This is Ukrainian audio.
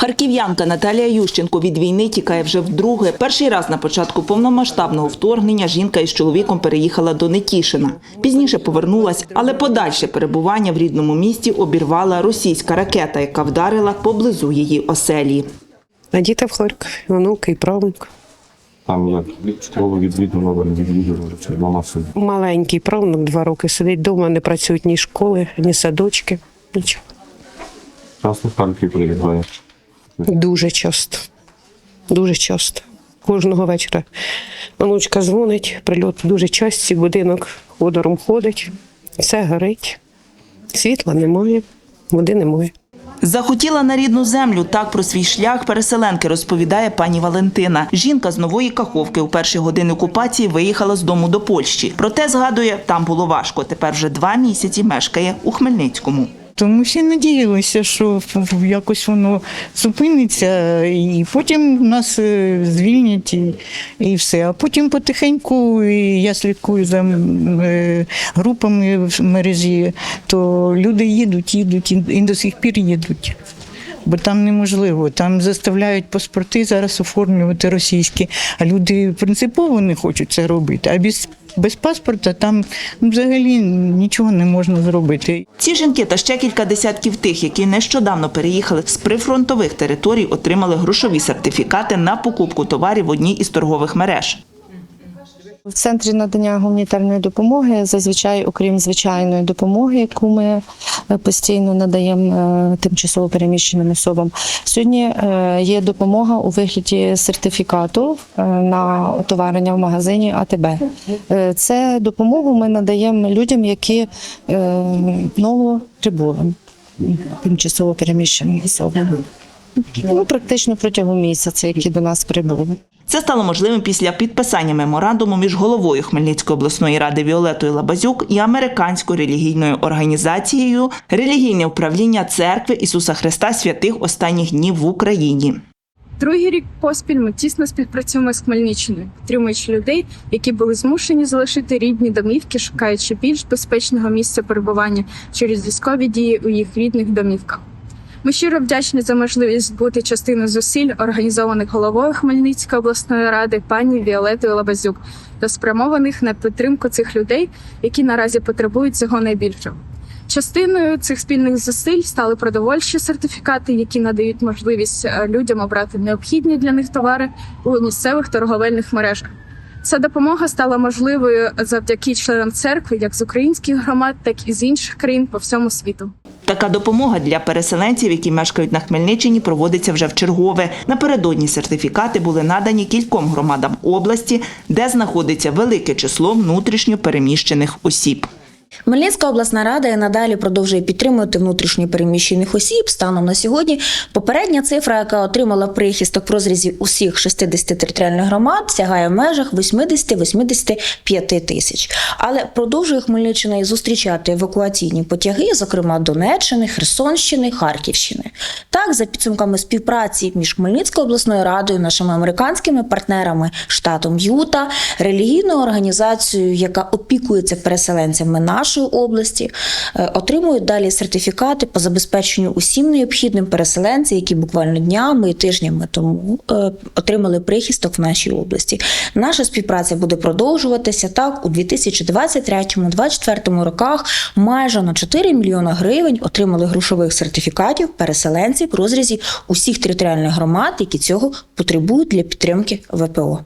Харків'янка Наталія Ющенко від війни тікає вже вдруге. Перший раз на початку повномасштабного вторгнення жінка із чоловіком переїхала до Нетішина. Пізніше повернулась, але подальше перебування в рідному місті обірвала російська ракета, яка вдарила поблизу її оселі. А діти в Харкові, онуки і правнук. Там як школу відвідували, чи дома собі. Маленький правнук два роки сидить вдома, не працюють ні школи, ні садочки. Нічого. Часто в Харків приїжджає. Дуже часто. Дуже часто. Кожного вечора. Онучка дзвонить, прильот дуже часті, будинок ходором ходить, все горить. Світла немає, води немає. Захотіла на рідну землю. Так про свій шлях переселенки розповідає пані Валентина. Жінка з нової каховки у перші години окупації виїхала з дому до Польщі. Проте згадує, там було важко. Тепер вже два місяці мешкає у Хмельницькому. Тому всі надіялися, що якось воно зупиниться, і потім нас е, звільнять і, і все. А потім потихеньку і я слідкую за е, групами в мережі, то люди їдуть, їдуть і, до сих пір їдуть. Бо там неможливо, там заставляють паспорти зараз оформлювати російські, а люди принципово не хочуть це робити. А без, без паспорта там взагалі нічого не можна зробити. Ці жінки та ще кілька десятків тих, які нещодавно переїхали з прифронтових територій, отримали грошові сертифікати на покупку товарів в одній із торгових мереж. В центрі надання гуманітарної допомоги зазвичай, окрім звичайної допомоги, яку ми е, постійно надаємо е, тимчасово переміщеним особам. Сьогодні е, є допомога у вигляді сертифікату на отоварення в магазині АТБ. Це допомогу ми надаємо людям, які ново прибули, тимчасово переміщеним особам. Ну, практично протягом місяця, які до нас прибули. Це стало можливим після підписання меморандуму між головою Хмельницької обласної ради Віолетою Лабазюк і американською релігійною організацією Релігійне управління церкви Ісуса Христа святих останніх днів в Україні. Другий рік поспіль ми тісно співпрацюємо з Хмельниччиною, підтримуючи людей, які були змушені залишити рідні домівки, шукаючи більш безпечного місця перебування через військові дії у їх рідних домівках. Ми щиро вдячні за можливість бути частиною зусиль, організованих головою Хмельницької обласної ради пані Віолетою Лабазюк та спрямованих на підтримку цих людей, які наразі потребують цього найбільшого. Частиною цих спільних зусиль стали продовольчі сертифікати, які надають можливість е, людям обрати необхідні для них товари у місцевих торговельних мережах. Ця допомога стала можливою завдяки членам церкви, як з українських громад, так і з інших країн по всьому світу. Така допомога для переселенців, які мешкають на Хмельниччині, проводиться вже в чергове. Напередодні сертифікати були надані кільком громадам області, де знаходиться велике число внутрішньо переміщених осіб. Хмельницька обласна рада і надалі продовжує підтримувати внутрішньо переміщених осіб. Станом на сьогодні попередня цифра, яка отримала прихисток в розрізі усіх 60 територіальних громад, сягає в межах 80-85 тисяч. Але продовжує Хмельниччина і зустрічати евакуаційні потяги, зокрема Донеччини, Херсонщини, Харківщини. Так, за підсумками співпраці між Хмельницькою обласною радою, нашими американськими партнерами, штатом Юта, релігійною організацією, яка опікується переселенцями нашої області, е, отримують далі сертифікати по забезпеченню усім необхідним переселенцям, які буквально днями і тижнями тому е, отримали прихисток в нашій області. Наша співпраця буде продовжуватися так у 2023-2024 роках. Майже на 4 мільйона гривень отримали грошових сертифікатів переселенців в розрізі усіх територіальних громад, які цього потребують для підтримки ВПО.